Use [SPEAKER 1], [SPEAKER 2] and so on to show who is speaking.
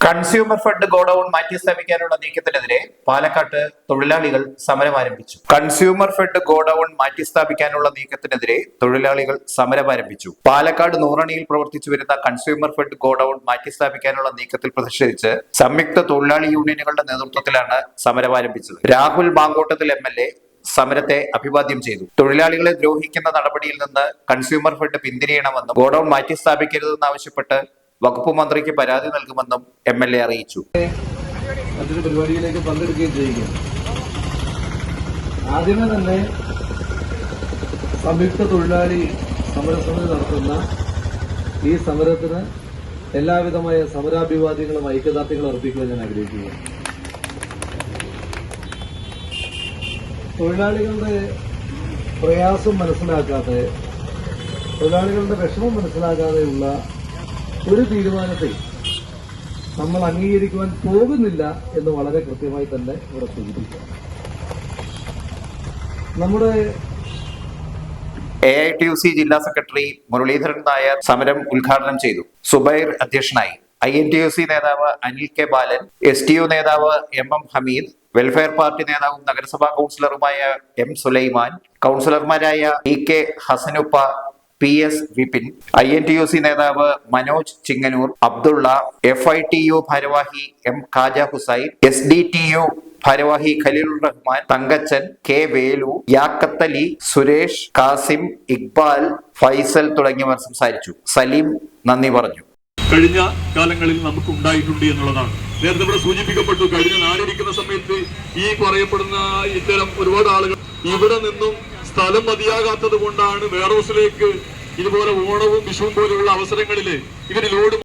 [SPEAKER 1] Consumer fed godown മാറ്റി സ്ഥാപിക്കാനുള്ള നീക്കത്തിനെതിരെ പാലക്കാട്ട് തൊഴിലാളികൾ സമരം ആരംഭിച്ചു കൺസ്യൂമർ ഫെഡ് ഗോഡൌൺ മാറ്റി സ്ഥാപിക്കാനുള്ള നീക്കത്തിനെതിരെ തൊഴിലാളികൾ സമരം ആരംഭിച്ചു പാലക്കാട് നൂറണിയിൽ പ്രവർത്തിച്ചു വരുന്ന കൺസ്യൂമർ ഫെഡ് ഗോഡൌൺ മാറ്റി സ്ഥാപിക്കാനുള്ള നീക്കത്തിൽ പ്രതിഷേധിച്ച് സംയുക്ത തൊഴിലാളി യൂണിയനുകളുടെ നേതൃത്വത്തിലാണ് സമരം ആരംഭിച്ചത് Rahul Mankoottathil M L A സമരത്തെ അഭിവാദ്യം ചെയ്തു. തൊഴിലാളികളെ ദ്രോഹിക്കുന്ന നടപടിയിൽ നിന്ന് കൺസ്യൂമർ ഫെഡ് പിന്തിരിയണമെന്നും ഗോഡൌൺ മാറ്റിസ്ഥാപിക്കരുതെന്നാവശ്യപ്പെട്ട് വകുപ്പ് മന്ത്രിക്ക് പരാതി നൽകുമെന്നും എം എൽ എ അറിയിച്ചു.
[SPEAKER 2] ആദ്യമേ തന്നെ സംയുക്ത തൊഴിലാളി സമരസമിതി നടത്തുന്ന ഈ സമരത്തിന് എല്ലാവിധമായ സമരാഭിവാദ്യങ്ങളും ഐക്യദാർഢ്യങ്ങളും അർപ്പിക്കുവാൻ ഞാൻ ആഗ്രഹിക്കുന്നു. തൊഴിലാളികളുടെ പ്രയാസം മനസ്സിലാക്കാതെ തൊഴിലാളികളുടെ വിഷമം മനസ്സിലാക്കാതെയുള്ള ഒരു തീരുമാനത്തെ നമ്മൾ അംഗീകരിക്കുവാൻ പോകുന്നില്ല എന്ന് വളരെ കൃത്യമായി തന്നെ ഇവിടെ സൂചിപ്പിക്കാം നമ്മുടെ
[SPEAKER 1] A I T U C ജില്ലാ സെക്രട്ടറി മുരളീധരൻ നായർ സമരം ഉദ്ഘാടനം ചെയ്തു. സുബൈർ അധ്യക്ഷനായി. I N T U C നേതാവ് Anil K Balan S T U നേതാവ് M M Hameed welfare party നേതാവും നഗരസഭാ കൗൺസിലറുമായ എം സുലൈമാൻ കൗൺസിലർമാരായ E K Hasanuppa P S Vipin I N T U C നേതാവ് Manoj Chinganoor Abdulla F I T U ഭാരവാഹി M Khaja Hussain S D T U ഭാരവാഹി Khalilur Rahman Thankachan K Velu Yakkathali Suresh Kasim Iqbal Faisal തുടങ്ങിയവർ സംസാരിച്ചു. സലീം നന്ദി പറഞ്ഞു.
[SPEAKER 3] കഴിഞ്ഞ കാലങ്ങളിൽ നമുക്ക് ഉണ്ടായിട്ടുണ്ട് എന്നുള്ളതാണ്. നേരത്തെ ഇവിടെ സൂചിപ്പിക്കപ്പെട്ടു കഴിഞ്ഞ നാടിരിക്കുന്ന സമയത്ത് ഈ പറയപ്പെടുന്ന ഇത്തരം ഒരുപാട് ആളുകൾ ഇവിടെ നിന്നും സ്ഥലം മതിയാകാത്തത് കൊണ്ടാണ് വെയർഹൗസിലേക്ക് ഇതുപോലെ ഓണവും വിഷുവും പോലെയുള്ള അവസരങ്ങളിൽ ഇവർ ലോഡ്